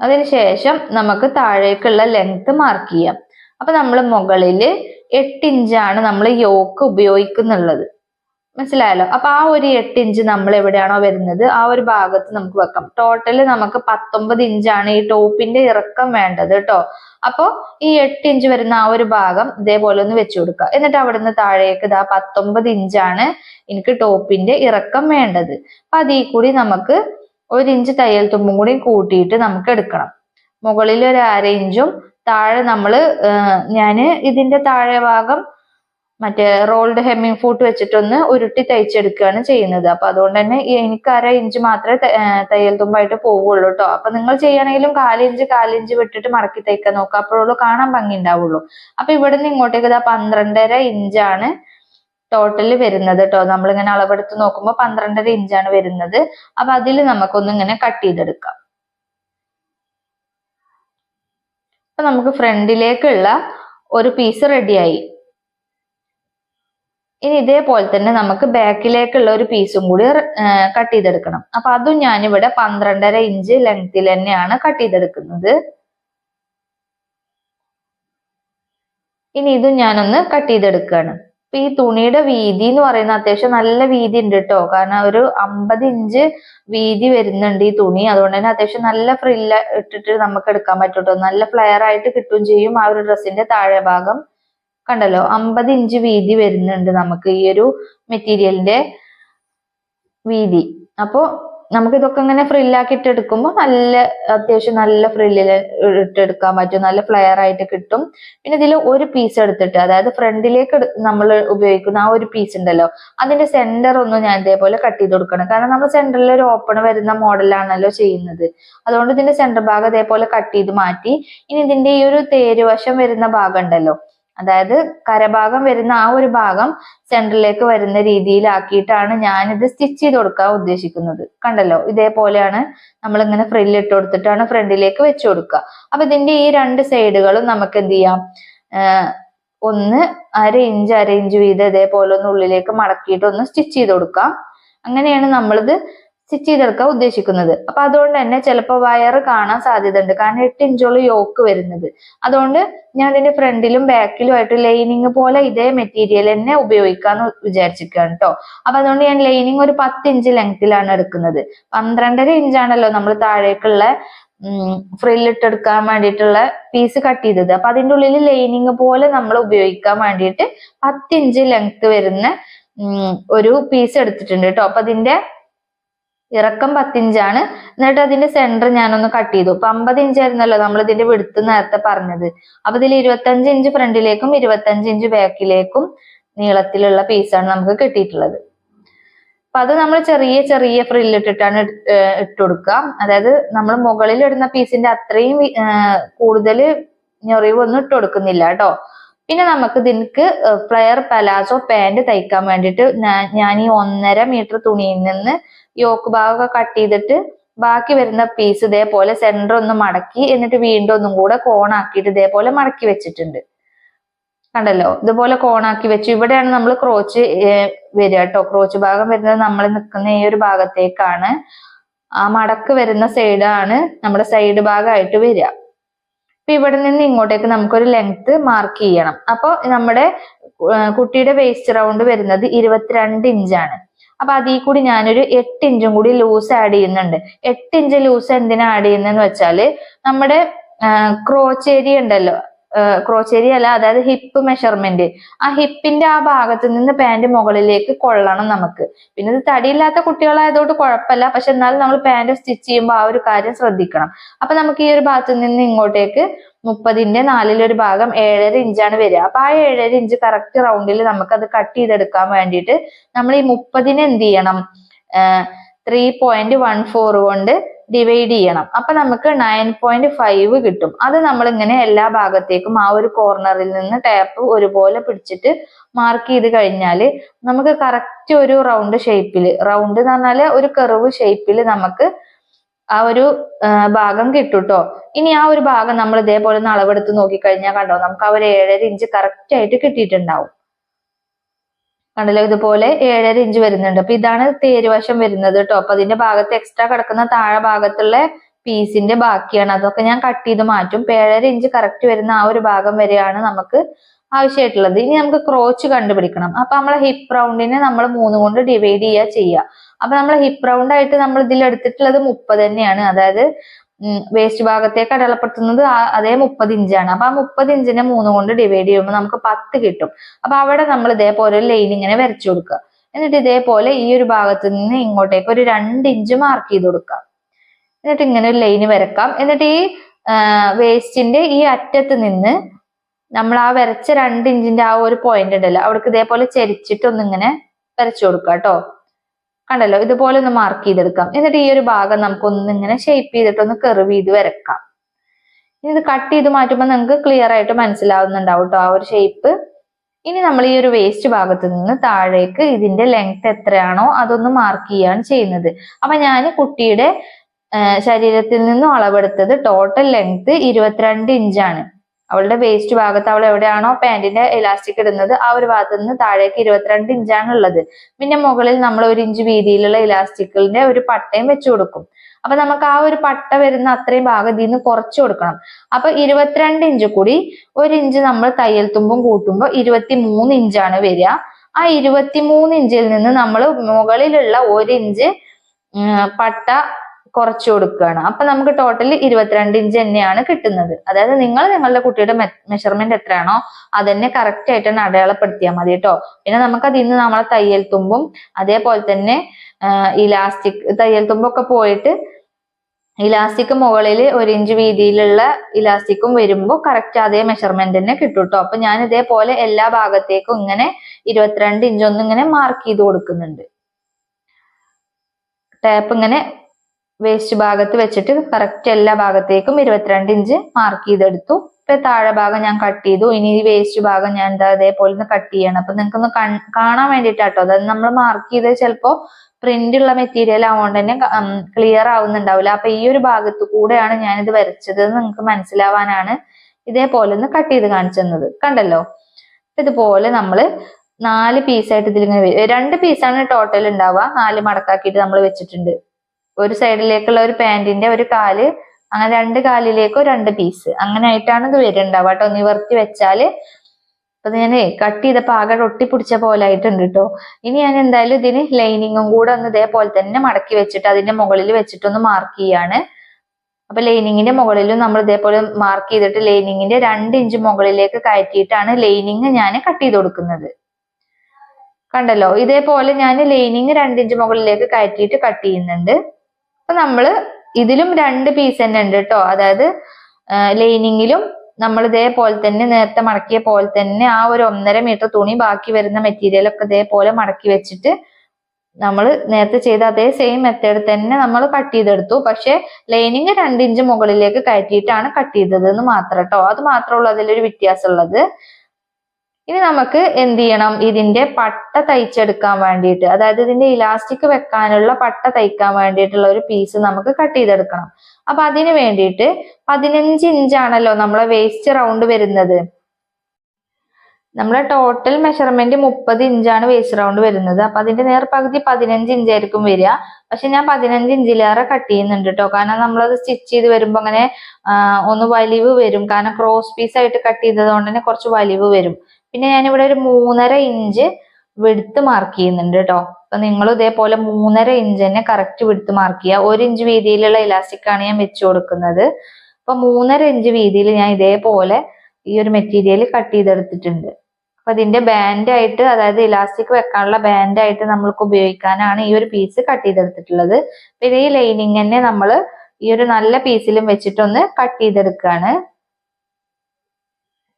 അതിനുശേഷം നമുക്ക് താഴേക്കുള്ള ലെങ്ത് മാർക്ക് ചെയ്യാം. അപ്പൊ നമ്മൾ മുകളിൽ എട്ട് ഇഞ്ചാണ് നമ്മൾ യോക്ക് ഉപയോഗിക്കുന്നുള്ളത്. മനസ്സിലായല്ലോ? അപ്പൊ ആ ഒരു എട്ട് ഇഞ്ച് നമ്മൾ എവിടെയാണോ വരുന്നത് ആ ഒരു ഭാഗത്ത് നമുക്ക് വെക്കാം. ടോട്ടൽ നമുക്ക് പത്തൊമ്പത് ഇഞ്ചാണ് ഈ ടോപ്പിന്റെ ഇറക്കം വേണ്ടത് കേട്ടോ അപ്പോ ഈ എട്ട് ഇഞ്ച് വരുന്ന ആ ഒരു ഭാഗം ഇതേപോലെ ഒന്ന് വെച്ചു കൊടുക്കുക. എന്നിട്ട് അവിടുന്ന് താഴേക്ക് ഇതാ പത്തൊമ്പത് ഇഞ്ചാണ് എനിക്ക് ടോപ്പിന്റെ ഇറക്കം വേണ്ടത്. അപ്പൊ അതിൽ കൂടി നമുക്ക് ഒരു ഇഞ്ച് തയ്യൽ തുമ്പും കൂടി കൂട്ടിയിട്ട് നമുക്ക് എടുക്കണം. മുകളിൽ ഒരു അര ഇഞ്ചും താഴെ നമ്മൾ ഞാൻ ഇതിന്റെ താഴെ ഭാഗം മറ്റേ റോൾഡ് ഹെമ്മിങ് ഫൂട്ട് വെച്ചിട്ടൊന്ന് ഉരുട്ടി തയ്ച്ചെടുക്കുകയാണ് ചെയ്യുന്നത്. അപ്പൊ അതുകൊണ്ട് തന്നെ എനിക്ക് അര ഇഞ്ച് മാത്രമേ തയ്യൽ തുമ്പായിട്ട് പോവുള്ളൂ കേട്ടോ അപ്പൊ നിങ്ങൾ ചെയ്യണമെങ്കിലും കാലിഞ്ച് കാലിഞ്ച് വിട്ടിട്ട് മടക്കി തയ്ക്കാൻ നോക്കുക. അപ്പോഴുള്ളൂ കാണാൻ ഭംഗി ഉണ്ടാവുള്ളൂ. അപ്പൊ ഇവിടുന്ന് ഇങ്ങോട്ടേക്ക് ഇതാ പന്ത്രണ്ടര ഇഞ്ചാണ് ടോട്ടൽ വരുന്നത് കേട്ടോ നമ്മളിങ്ങനെ അളവെടുത്ത് നോക്കുമ്പോൾ പന്ത്രണ്ടര ഇഞ്ചാണ് വരുന്നത്. അപ്പൊ അതിൽ നമുക്കൊന്ന് ഇങ്ങനെ കട്ട് ചെയ്തെടുക്കാം. അപ്പൊ നമുക്ക് ഫ്രണ്ടിലേക്കുള്ള ഒരു പീസ് റെഡിയായി ഇനി ഇതേപോലെ തന്നെ നമുക്ക് ബാക്കിലേക്കുള്ള ഒരു പീസും കൂടി കട്ട് ചെയ്തെടുക്കണം. അപ്പൊ അതും ഞാനിവിടെ പന്ത്രണ്ടര ഇഞ്ച് ലെങ്ത്തിൽ തന്നെയാണ് കട്ട് ചെയ്തെടുക്കുന്നത്. ഇനി ഇതും ഞാനൊന്ന് കട്ട് ചെയ്തെടുക്കുകയാണ്. അപ്പൊ ഈ തുണിയുടെ വീതി എന്ന് പറയുന്നത് അത്യാവശ്യം നല്ല വീതി ഉണ്ട് കേട്ടോ. കാരണം ഒരു അമ്പത് ഇഞ്ച് വീതി വരുന്നുണ്ട് ഈ തുണി. അതുകൊണ്ട് തന്നെ അത്യാവശ്യം നല്ല ഫ്രില്ല ഇട്ടിട്ട് നമുക്ക് എടുക്കാൻ പറ്റൂട്ടോ. നല്ല ഫ്ലെയർ ആയിട്ട് കിട്ടുകയും ചെയ്യും ആ ഒരു ഡ്രസ്സിന്റെ താഴെ ഭാഗം. കണ്ടല്ലോ അമ്പത് ഇഞ്ച് വീതി വരുന്നുണ്ട് നമുക്ക് ഈ ഒരു മെറ്റീരിയലിന്റെ വീതി. അപ്പോ നമുക്ക് ഇതൊക്കെ ഇങ്ങനെ ഫ്രില്ലാക്കി ഇട്ടെടുക്കുമ്പോൾ നല്ല അത്യാവശ്യം നല്ല ഫ്രില്ലിൽ ഇട്ടെടുക്കാൻ പറ്റും നല്ല ഫ്ലെയർ ആയിട്ട് കിട്ടും. പിന്നെ ഇതിൽ ഒരു പീസ് എടുത്തിട്ട് അതായത് ഫ്രണ്ടിലേക്ക് നമ്മൾ ഉപയോഗിക്കുന്ന ആ ഒരു പീസ് ഉണ്ടല്ലോ അതിന്റെ സെന്റർ ഒന്നും ഞാൻ ഇതേപോലെ കട്ട് ചെയ്ത് കൊടുക്കണം. കാരണം നമ്മൾ സെന്ററിൽ ഒരു ഓപ്പൺ വരുന്ന മോഡലാണല്ലോ ചെയ്യുന്നത്. അതുകൊണ്ട് ഇതിന്റെ സെന്റർ ഭാഗം ഇതേപോലെ കട്ട് ചെയ്ത് മാറ്റി ഇനി ഇതിന്റെ ഈ ഒരു തേരുവശം വരുന്ന ഭാഗം ഉണ്ടല്ലോ അതായത് കരഭാഗം വരുന്ന ആ ഒരു ഭാഗം സെന്ററിലേക്ക് വരുന്ന രീതിയിലാക്കിയിട്ടാണ് ഞാനിത് സ്റ്റിച്ച് ചെയ്ത് കൊടുക്കാൻ ഉദ്ദേശിക്കുന്നത്. കണ്ടല്ലോ? ഇതേപോലെയാണ് നമ്മൾ ഇങ്ങനെ ഫ്രില്ല് ഇട്ട് കൊടുത്തിട്ടാണ് ഫ്രണ്ടിലേക്ക് വെച്ചു കൊടുക്കുക. അപ്പൊ ഇതിന്റെ ഈ രണ്ട് സൈഡുകളും നമുക്ക് എന്ത് ചെയ്യാം? ഒന്ന് അര ഇഞ്ച് അര ഇഞ്ച് വീതം ഇതേപോലെ ഒന്ന് ഉള്ളിലേക്ക് മടക്കിയിട്ട് ഒന്ന് സ്റ്റിച്ച് ചെയ്ത് കൊടുക്കാം. അങ്ങനെയാണ് നമ്മളിത് സ്റ്റിച്ച് ചെയ്തെടുക്കാൻ ഉദ്ദേശിക്കുന്നത്. അപ്പൊ അതുകൊണ്ട് തന്നെ ചിലപ്പോൾ വയറ് കാണാൻ സാധ്യതയുണ്ട്. കാരണം എട്ട് ഇഞ്ചോളം യോക്ക് വരുന്നത്. അതുകൊണ്ട് ഞാൻ ഇതിന്റെ ഫ്രണ്ടിലും ബാക്കിലും ആയിട്ട് ലൈനിങ് പോലെ ഇതേ മെറ്റീരിയൽ തന്നെ ഉപയോഗിക്കാന്ന് വിചാരിച്ചിരിക്കുകയാണ് കേട്ടോ അപ്പൊ അതുകൊണ്ട് ഞാൻ ലൈനിങ് ഒരു പത്ത് ഇഞ്ച് ലെങ്ത്തിലാണ് എടുക്കുന്നത്. പന്ത്രണ്ടര ഇഞ്ചാണല്ലോ നമ്മൾ താഴേക്കുള്ള ഫ്രില്ലിട്ടെടുക്കാൻ വേണ്ടിയിട്ടുള്ള പീസ് കട്ട് ചെയ്തത്. അപ്പൊ അതിന്റെ ഉള്ളിൽ ലൈനിങ് പോലെ നമ്മൾ ഉപയോഗിക്കാൻ വേണ്ടിയിട്ട് പത്തിഞ്ച് ലെങ്ത് വരുന്ന ഒരു പീസ് എടുത്തിട്ടുണ്ട് കേട്ടോ അപ്പൊ അതിന്റെ ഇറക്കം പത്തിഞ്ചാണ്. എന്നിട്ട് അതിന്റെ സെന്റർ ഞാനൊന്ന് കട്ട് ചെയ്തു. അപ്പൊ അമ്പത് ഇഞ്ച് ആയിരുന്നല്ലോ നമ്മൾ ഇതിന്റെ വിടുത്ത് നേരത്തെ പറഞ്ഞത്. അപ്പൊ ഇതിൽ ഇരുപത്തഞ്ച് ഇഞ്ച് ഫ്രണ്ടിലേക്കും ഇരുപത്തഞ്ച് ഇഞ്ച് ബാക്കിലേക്കും നീളത്തിലുള്ള പീസാണ് നമുക്ക് കിട്ടിയിട്ടുള്ളത്. അപ്പൊ അത് നമ്മൾ ചെറിയ ചെറിയ ഫ്രില്ലിട്ടിട്ടാണ് ഇട്ട് കൊടുക്കുക അതായത് നമ്മൾ മുകളിൽ ഇടുന്ന പീസിന്റെ അത്രയും കൂടുതൽ ഞൊറിവൊന്നും ഇട്ട് കൊടുക്കുന്നില്ല കേട്ടോ. പിന്നെ നമുക്ക് ഇതിനക്ക് ഫ്ലെയർ പലാസോ പാന്റ് തയ്ക്കാൻ വേണ്ടിയിട്ട് ഞാൻ ഈ ഒന്നര മീറ്റർ തുണിയിൽ നിന്ന് യോക്ക് ഭാഗമൊക്കെ കട്ട് ചെയ്തിട്ട് ബാക്കി വരുന്ന പീസ് ഇതേപോലെ സെന്റർ ഒന്ന് മടക്കി എന്നിട്ട് വീണ്ടും ഒന്നും കൂടെ കോണാക്കിയിട്ട് ഇതേപോലെ മടക്കി വെച്ചിട്ടുണ്ട്. കണ്ടല്ലോ? ഇതുപോലെ കോണാക്കി വെച്ചു. ഇവിടെയാണ് നമ്മൾ ക്രോച്ച് വരിക കേട്ടോ. ക്രോച്ച് ഭാഗം വരുന്നത് നമ്മൾ നിൽക്കുന്ന ഈ ഒരു ഭാഗത്തേക്കാണ്. ആ മടക്ക് വരുന്ന സൈഡാണ് നമ്മുടെ സൈഡ് ഭാഗമായിട്ട് വരിക. അപ്പൊ ഇവിടെ നിന്ന് ഇങ്ങോട്ടേക്ക് നമുക്കൊരു ലെങ്ത് മാർക്ക് ചെയ്യണം. അപ്പോൾ നമ്മുടെ കുട്ടിയുടെ വേസ്റ്റ് റൗണ്ട് വരുന്നത് ഇരുപത്തിരണ്ട് ഇഞ്ചാണ് അപ്പൊ അതിൽ കൂടി ഞാനൊരു എട്ട് ഇഞ്ചും കൂടി ലൂസ് ആഡ് ചെയ്യുന്നുണ്ട്. എട്ട് ഇഞ്ച് ലൂസ് എന്തിനാ ആഡ് ചെയ്യുന്നതെന്ന് വെച്ചാൽ നമ്മുടെ ക്രോച്ചേരി ഉണ്ടല്ലോ. ക്രോച്ച് ഏരിയ അല്ല അതായത് ഹിപ്പ് മെഷർമെന്റ് ആ ഹിപ്പിന്റെ ആ ഭാഗത്ത് നിന്ന് പാന്റ് മുകളിലേക്ക് കൊള്ളണം നമുക്ക്. പിന്നെ ഇത് തടിയില്ലാത്ത കുട്ടികളായതുകൊണ്ട് കുഴപ്പമില്ല. പക്ഷെ എന്നാലും നമ്മൾ പാന്റ് സ്റ്റിച്ച് ചെയ്യുമ്പോൾ ആ ഒരു കാര്യം ശ്രദ്ധിക്കണം. അപ്പൊ നമുക്ക് ഈ ഒരു ഭാഗത്ത് നിന്ന് ഇങ്ങോട്ടേക്ക് മുപ്പതിന്റെ നാലിലൊരു ഭാഗം ഏഴര ഇഞ്ചാണ് വരിക. അപ്പൊ ആ ഏഴര ഇഞ്ച് കറക്റ്റ് റൗണ്ടിൽ നമുക്ക് അത് കട്ട് ചെയ്തെടുക്കാൻ വേണ്ടിയിട്ട് നമ്മൾ ഈ മുപ്പതിന് എന്ത് ചെയ്യണം? ത്രീ പോയിന്റ് വൺ ഫോർ കൊണ്ട് ഡിവൈഡ് ചെയ്യണം. അപ്പൊ നമുക്ക് നയൻ പോയിന്റ് ഫൈവ് കിട്ടും. അത് നമ്മൾ ഇങ്ങനെ എല്ലാ ഭാഗത്തേക്കും ആ ഒരു കോർണറിൽ നിന്ന് ടാപ്പ് ഒരുപോലെ പിടിച്ചിട്ട് മാർക്ക് ചെയ്ത് കഴിഞ്ഞാൽ നമുക്ക് കറക്റ്റ് ഒരു റൗണ്ട് ഷേപ്പിൽ റൗണ്ട് എന്ന് പറഞ്ഞാൽ ഒരു കർവ് ഷേപ്പിൽ നമുക്ക് ആ ഒരു ഭാഗം കിട്ടുട്ടോ. ഇനി ആ ഒരു ഭാഗം നമ്മൾ ഇതേപോലെ ഒന്ന് അളവെടുത്ത് നോക്കിക്കഴിഞ്ഞാൽ കണ്ടോ നമുക്ക് ആ ഒരു ഏഴര ഇഞ്ച് കറക്റ്റ് ആയിട്ട് കിട്ടിയിട്ടുണ്ടാവും. കണ്ടല്ലോ? ഇതുപോലെ ഏഴര ഇഞ്ച് വരുന്നുണ്ട്. അപ്പൊ ഇതാണ് തേരുവശം വരുന്നത് കേട്ടോ അപ്പൊ അതിന്റെ ഭാഗത്ത് എക്സ്ട്രാ കിടക്കുന്ന താഴെ ഭാഗത്തുള്ള പീസിന്റെ ബാക്കിയാണ്. അതൊക്കെ ഞാൻ കട്ട് ചെയ്ത് മാറ്റും. ഏഴര ഇഞ്ച് കറക്റ്റ് വരുന്ന ആ ഒരു ഭാഗം വരെയാണ് നമുക്ക് ആവശ്യമായിട്ടുള്ളത്. ഇനി നമുക്ക് ക്രോച്ച് കണ്ടുപിടിക്കണം. അപ്പൊ നമ്മളെ ഹിപ്പ് റൗണ്ടിനെ നമ്മൾ മൂന്ന് കൊണ്ട് ഡിവൈഡ് ചെയ്യുക ചെയ്യുക അപ്പൊ നമ്മൾ ഹിപ്പ് റൗണ്ട് ആയിട്ട് നമ്മൾ ഇതിൽ എടുത്തിട്ടുള്ളത് മുപ്പത് തന്നെയാണ്. അതായത് വേസ്റ്റ് ഭാഗത്തേക്ക് അടയാളപ്പെടുത്തുന്നത് അതേ മുപ്പത് ഇഞ്ചാണ്. അപ്പൊ ആ മുപ്പത് ഇഞ്ചിനെ മൂന്ന് കൊണ്ട് ഡിവൈഡ് ചെയ്യുമ്പോൾ നമുക്ക് പത്ത് കിട്ടും. അപ്പൊ അവിടെ നമ്മൾ ഇതേപോലെ ഒരു ലൈൻ ഇങ്ങനെ വരച്ചു കൊടുക്കുക. എന്നിട്ട് ഇതേപോലെ ഈ ഒരു ഭാഗത്ത് നിന്ന് ഇങ്ങോട്ടേക്ക് ഒരു രണ്ട് ഇഞ്ച് മാർക്ക് ചെയ്ത് കൊടുക്കാം എന്നിട്ട് ഇങ്ങനെ ഒരു ലൈന് വരക്കാം. എന്നിട്ട് ഈ വേസ്റ്റിന്റെ ഈ അറ്റത്ത് നിന്ന് നമ്മൾ ആ വരച്ച രണ്ട് ഇഞ്ചിന്റെ ആ ഒരു പോയിന്റ് ഉണ്ടല്ലോ അവിടേക്ക് ഇതേപോലെ ചരിച്ചിട്ടൊന്നിങ്ങനെ വരച്ചു കൊടുക്കാം കേട്ടോ. കണ്ടല്ലോ? ഇതുപോലെ ഒന്ന് മാർക്ക് ചെയ്തെടുക്കാം. എന്നിട്ട് ഈ ഒരു ഭാഗം നമുക്കൊന്ന് ഒന്നിങ്ങനെ ഷേപ്പ് ചെയ്തിട്ട് ഒന്ന് കെറിവ് ചെയ്ത് വരക്കാം. ഇനി ഇത് കട്ട് ചെയ്ത് മാറ്റുമ്പോൾ നിങ്ങൾക്ക് ക്ലിയർ ആയിട്ട് മനസ്സിലാവുന്നുണ്ടാവും കേട്ടോ ആ ഒരു ഷേപ്പ് ഇനി നമ്മൾ ഈ ഒരു വേസ്റ്റ് ഭാഗത്ത് നിന്ന് താഴേക്ക് ഇതിന്റെ ലെങ്ത് എത്രയാണോ അതൊന്ന് മാർക്ക് ചെയ്യാണ് ചെയ്യുന്നത്. അപ്പൊ ഞാൻ കുട്ടിയുടെ ശരീരത്തിൽ നിന്നും അളവെടുത്തത് ടോട്ടൽ ലെങ്ത് ഇരുപത്തിരണ്ട് ഇഞ്ചാണ് അവളുടെ വേസ്റ്റ് ഭാഗത്ത് അവൾ എവിടെയാണോ പാന്റിന്റെ ഇലാസ്റ്റിക് ഇടുന്നത് ആ ഒരു ഭാഗത്ത് നിന്ന് താഴേക്ക് ഇരുപത്തിരണ്ട് ഇഞ്ചാണ് ഉള്ളത്. പിന്നെ മുകളിൽ നമ്മൾ ഒരു ഇഞ്ച് വീതിയിലുള്ള ഇലാസ്റ്റിക്കിന്റെ ഒരു പട്ടയും വെച്ചു കൊടുക്കും. അപ്പൊ നമുക്ക് ആ ഒരു പട്ട വരുന്ന അത്രയും ഭാഗം ഇതിൽ നിന്ന് കുറച്ച് കൊടുക്കണം. അപ്പൊ ഇരുപത്തിരണ്ട് ഇഞ്ച് കൂടി ഒരു ഇഞ്ച് നമ്മൾ തയ്യൽ തുമ്പും കൂട്ടുമ്പോൾ ഇരുപത്തി മൂന്ന് ഇഞ്ചാണ് വരിക. ആ ഇരുപത്തി മൂന്ന് ഇഞ്ചിൽ നിന്ന് നമ്മൾ മുകളിലുള്ള ഒരു ഇഞ്ച് പട്ട കുറച്ച് കൊടുക്കുകയാണ്. അപ്പൊ നമുക്ക് ടോട്ടൽ ഇരുപത്തിരണ്ട് ഇഞ്ച് തന്നെയാണ് കിട്ടുന്നത്. അതായത് നിങ്ങൾ നിങ്ങളുടെ കുട്ടിയുടെ മെഷർമെന്റ് എത്രയാണോ അതന്നെ കറക്റ്റ് ആയിട്ട് തന്നെ അടയാളപ്പെടുത്തിയാൽ മതി കേട്ടോ പിന്നെ നമുക്ക് അതിൽ നിന്ന് നമ്മളെ തയ്യൽ തുമ്പും അതേപോലെ തന്നെ ഇലാസ്റ്റിക് തയ്യൽ തുമ്പൊക്കെ പോയിട്ട് ഇലാസ്റ്റിക് മുകളിൽ ഒരു ഇഞ്ച് വീതിയിലുള്ള ഇലാസ്റ്റിക്കും വരുമ്പോൾ കറക്റ്റ് അതേ മെഷർമെന്റ് തന്നെ കിട്ടും കേട്ടോ അപ്പൊ ഞാൻ ഇതേപോലെ എല്ലാ ഭാഗത്തേക്കും ഇങ്ങനെ ഇരുപത്തിരണ്ട് ഇഞ്ചൊന്നും ഇങ്ങനെ മാർക്ക് ചെയ്ത് കൊടുക്കുന്നുണ്ട്. ടാപ്പ് ഇങ്ങനെ വേസ്റ്റ് ഭാഗത്ത് വെച്ചിട്ട് കറക്റ്റ് എല്ലാ ഭാഗത്തേക്കും ഇരുപത്തിരണ്ട് ഇഞ്ച് മാർക്ക് ചെയ്തെടുത്തു. ഇപ്പൊ താഴെ ഭാഗം ഞാൻ കട്ട് ചെയ്തു. ഇനി വേസ്റ്റ് ഭാഗം ഞാൻ എന്താ അതേപോലെ ഒന്ന് കട്ട് ചെയ്യണം. അപ്പൊ നിങ്ങൾക്ക് ഒന്ന് കാണാൻ വേണ്ടിയിട്ടാട്ടോ. അതായത് നമ്മൾ മാർക്ക് ചെയ്ത് ചിലപ്പോ പ്രിന്റ് ഉള്ള മെറ്റീരിയൽ ആവുകൊണ്ട് തന്നെ ക്ലിയർ ആവുന്നുണ്ടാവില്ല. അപ്പൊ ഈ ഒരു ഭാഗത്ത് കൂടെയാണ് ഞാൻ ഇത് വരച്ചത് നിങ്ങൾക്ക് മനസ്സിലാവാനാണ് ഇതേപോലെ ഒന്ന് കട്ട് ചെയ്ത് കാണിച്ചു തന്നത്. കണ്ടല്ലോ? ഇതുപോലെ നമ്മൾ നാല് പീസായിട്ട് ഇതിലിങ്ങനെ രണ്ട് പീസാണ് ടോട്ടൽ ഉണ്ടാവുക നാല് മടക്കാക്കിയിട്ട് നമ്മൾ വെച്ചിട്ടുണ്ട്. ഒരു സൈഡിലേക്കുള്ള ഒരു പാന്റിന്റെ ഒരു കാൽ അങ്ങനെ രണ്ട് കാലിലേക്കോ രണ്ട് പീസ് അങ്ങനെ ആയിട്ടാണ് ഇത് വരുന്നുണ്ടാവുക കേട്ടോ. നിവർത്തി വെച്ചാൽ അപ്പൊ ഞാൻ കട്ട് ചെയ്തപ്പോ ആകെ ഒട്ടിപ്പിടിച്ച പോലെ ആയിട്ടുണ്ട് കേട്ടോ. ഇനി ഞാൻ എന്തായാലും ഇതിന് ലൈനിങ്ങും കൂടെ ഒന്ന് ഇതേപോലെ തന്നെ മടക്കി വെച്ചിട്ട് അതിന്റെ മുകളിൽ വെച്ചിട്ടൊന്ന് മാർക്ക് ചെയ്യാണ്. അപ്പൊ ലൈനിങ്ങിന്റെ മുകളിലും നമ്മൾ ഇതേപോലെ മാർക്ക് ചെയ്തിട്ട് ലൈനിങ്ങിന്റെ രണ്ട് ഇഞ്ച് മുകളിലേക്ക് കയറ്റിയിട്ടാണ് ലൈനിങ് ഞാൻ കട്ട് ചെയ്ത് കൊടുക്കുന്നത്. കണ്ടല്ലോ? ഇതേപോലെ ഞാൻ ലൈനിങ് രണ്ട് ഇഞ്ച് മുകളിലേക്ക് കയറ്റിയിട്ട് കട്ട് ചെയ്യുന്നുണ്ട്. അപ്പൊ നമ്മൾ ഇതിലും രണ്ട് പീസ് തന്നെ ഉണ്ട് കേട്ടോ അതായത് ലൈനിങ്ങിലും നമ്മൾ ഇതേപോലെ തന്നെ നേരത്തെ മടക്കിയ പോലെ തന്നെ ആ ഒരു ഒന്നര മീറ്റർ തുണി ബാക്കി വരുന്ന മെറ്റീരിയൽ ഒക്കെ ഇതേപോലെ മടക്കി വെച്ചിട്ട് നമ്മൾ നേരത്തെ ചെയ്ത അതേ സെയിം മെത്തേഡ് തന്നെ നമ്മൾ കട്ട് ചെയ്തെടുത്തു. പക്ഷെ ലൈനിങ് രണ്ട് ഇഞ്ച് മുകളിലേക്ക് കയറ്റിയിട്ടാണ് കട്ട് ചെയ്തത് എന്ന് മാത്രം കേട്ടോ അത് മാത്രമേ അതിലൊരു വ്യത്യാസം ഉള്ളത് ഇനി നമുക്ക് എന്ത് ചെയ്യണം? ഇതിന്റെ പട്ട തയ്ച്ചെടുക്കാൻ വേണ്ടിയിട്ട് അതായത് ഇതിന്റെ ഇലാസ്റ്റിക് വെക്കാനുള്ള പട്ട തയ്ക്കാൻ വേണ്ടിയിട്ടുള്ള ഒരു പീസ് നമുക്ക് കട്ട് ചെയ്തെടുക്കണം. അപ്പൊ അതിന് വേണ്ടിയിട്ട് പതിനഞ്ച് ഇഞ്ചാണല്ലോ നമ്മളെ വേസ്റ്റ് റൗണ്ട് വരുന്നത്. നമ്മളെ ടോട്ടൽ മെഷർമെന്റ് മുപ്പത് ഇഞ്ചാണ് വേസ്റ്റ് റൗണ്ട് വരുന്നത്. അപ്പൊ അതിന്റെ നേർപകുതി പതിനഞ്ച് ഇഞ്ചായിരിക്കും വരിക. പക്ഷെ ഞാൻ പതിനഞ്ച് ഇഞ്ചിലേറെ കട്ട് ചെയ്യുന്നുണ്ട് കേട്ടോ കാരണം നമ്മളത് സ്റ്റിച്ച് ചെയ്ത് വരുമ്പോ അങ്ങനെ ഒന്ന് വലിവ് വരും. കാരണം ക്രോസ് പീസ് ആയിട്ട് കട്ട് ചെയ്തത് കൊണ്ട് തന്നെ കുറച്ച് വലിവ് വരും. പിന്നെ ഞാനിവിടെ ഒരു മൂന്നര ഇഞ്ച് വെടുത്ത് മാർക്ക് ചെയ്യുന്നുണ്ട് കേട്ടോ അപ്പൊ നിങ്ങൾ ഇതേപോലെ മൂന്നര ഇഞ്ച് തന്നെ കറക്റ്റ് വെടുത്ത് മാർക്ക് ചെയ്യുക. ഒരു ഇഞ്ച് വീതിയിലുള്ള ഇലാസ്റ്റിക് ആണ് ഞാൻ വെച്ചു കൊടുക്കുന്നത്. അപ്പൊ മൂന്നര ഇഞ്ച് വീതിയിൽ ഞാൻ ഇതേപോലെ ഈ ഒരു മെറ്റീരിയൽ കട്ട് ചെയ്തെടുത്തിട്ടുണ്ട്. അപ്പൊ ഇതിന്റെ ബാൻഡ് ആയിട്ട് അതായത് ഇലാസ്റ്റിക് വെക്കാനുള്ള ബാൻഡ് ആയിട്ട് നമ്മൾക്ക് ഉപയോഗിക്കാനാണ് ഈ ഒരു പീസ് കട്ട് ചെയ്തെടുത്തിട്ടുള്ളത്. പിന്നെ ഈ ലൈനിങ് തന്നെ നമ്മൾ ഈ ഒരു നല്ല പീസിലും വെച്ചിട്ടൊന്ന് കട്ട് ചെയ്തെടുക്കുകയാണ്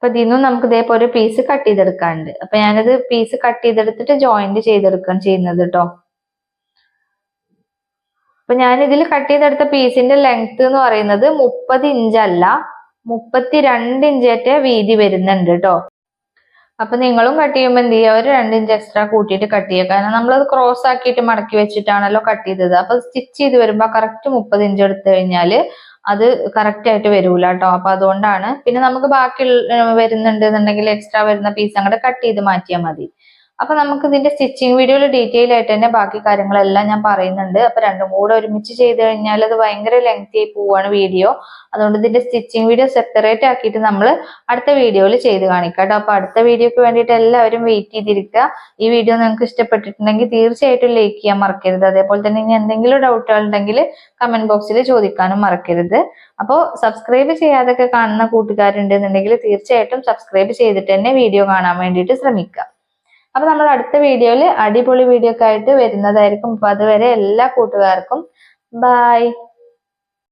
അപ്പൊ ഇതിന്നും നമുക്ക് ഇതേപോലെ ഒരു പീസ് കട്ട് ചെയ്തെടുക്കാനുണ്ട്. അപ്പൊ ഞാനത് പീസ് കട്ട് ചെയ്തെടുത്തിട്ട് ജോയിന്റ് ചെയ്തെടുക്കാൻ ചെയ്യുന്നത് കേട്ടോ അപ്പൊ ഞാൻ ഇതിൽ കട്ട് ചെയ്തെടുത്ത പീസിന്റെ ലെങ്ത് എന്ന് പറയുന്നത് മുപ്പത് ഇഞ്ച് അല്ല മുപ്പത്തി രണ്ട് ഇഞ്ചേറ്റ വീതി വരുന്നുണ്ട് കേട്ടോ അപ്പൊ നിങ്ങളും കട്ട് ചെയ്യുമ്പോൾ എന്ത് ചെയ്യുക? ഒരു രണ്ട് ഇഞ്ച് എക്സ്ട്രാ കൂട്ടിയിട്ട് കട്ട് ചെയ്യുക. കാരണം നമ്മളത് ക്രോസ് ആക്കിയിട്ട് മടക്കി വെച്ചിട്ടാണല്ലോ കട്ട് ചെയ്തത്. അപ്പൊ സ്റ്റിച്ച് ചെയ്ത് വരുമ്പോൾ കറക്റ്റ് മുപ്പത് ഇഞ്ച് എടുത്തു കഴിഞ്ഞാൽ അത് കറക്റ്റ് ആയിട്ട് വരൂല കേട്ടോ അപ്പൊ അതുകൊണ്ടാണ്. പിന്നെ നമുക്ക് ബാക്കി വരുന്നുണ്ട് എന്നുണ്ടെങ്കിൽ എക്സ്ട്രാ വരുന്ന പീസ് അങ്ങോട്ട് കട്ട് ചെയ്ത് മാറ്റിയാൽ മതി. അപ്പൊ നമുക്ക് ഇതിന്റെ സ്റ്റിച്ചിങ് വീഡിയോയിൽ ഡീറ്റെയിൽ ആയിട്ട് തന്നെ ബാക്കി കാര്യങ്ങളെല്ലാം ഞാൻ പറയുന്നുണ്ട്. അപ്പൊ രണ്ടും കൂടെ ഒരുമിച്ച് ചെയ്ത് കഴിഞ്ഞാൽ അത് ഭയങ്കര ലെങ്തി ആയി പോവാണ് വീഡിയോ. അതുകൊണ്ട് ഇതിന്റെ സ്റ്റിച്ചിങ് വീഡിയോ സെപ്പറേറ്റ് ആക്കിയിട്ട് നമ്മൾ അടുത്ത വീഡിയോയിൽ ചെയ്ത് കാണിക്കാം അപ്പൊ അടുത്ത വീഡിയോക്ക് വേണ്ടിയിട്ട് എല്ലാവരും വെയിറ്റ് ചെയ്തിരിക്കുക. ഈ വീഡിയോ നിങ്ങൾക്ക് ഇഷ്ടപ്പെട്ടിട്ടുണ്ടെങ്കിൽ തീർച്ചയായിട്ടും ലൈക്ക് ചെയ്യാൻ മറക്കരുത്. അതേപോലെ തന്നെ ഇനി എന്തെങ്കിലും ഡൗട്ടുകൾ ഉണ്ടെങ്കിൽ കമന്റ് ബോക്സിൽ ചോദിക്കാനും മറക്കരുത്. അപ്പോൾ സബ്സ്ക്രൈബ് ചെയ്യാതൊക്കെ കാണുന്ന കൂട്ടുകാരുണ്ടെന്നുണ്ടെങ്കിൽ തീർച്ചയായിട്ടും സബ്സ്ക്രൈബ് ചെയ്തിട്ട് തന്നെ വീഡിയോ കാണാൻ വേണ്ടിയിട്ട് ശ്രമിക്കുക. അപ്പൊ നമ്മൾ അടുത്ത വീഡിയോയിൽ അടിപൊളി വീഡിയോ ഒക്കെ ആയിട്ട് വരുന്നതായിരിക്കും. അപ്പൊ അതുവരെ എല്ലാ കൂട്ടുകാർക്കും ബൈ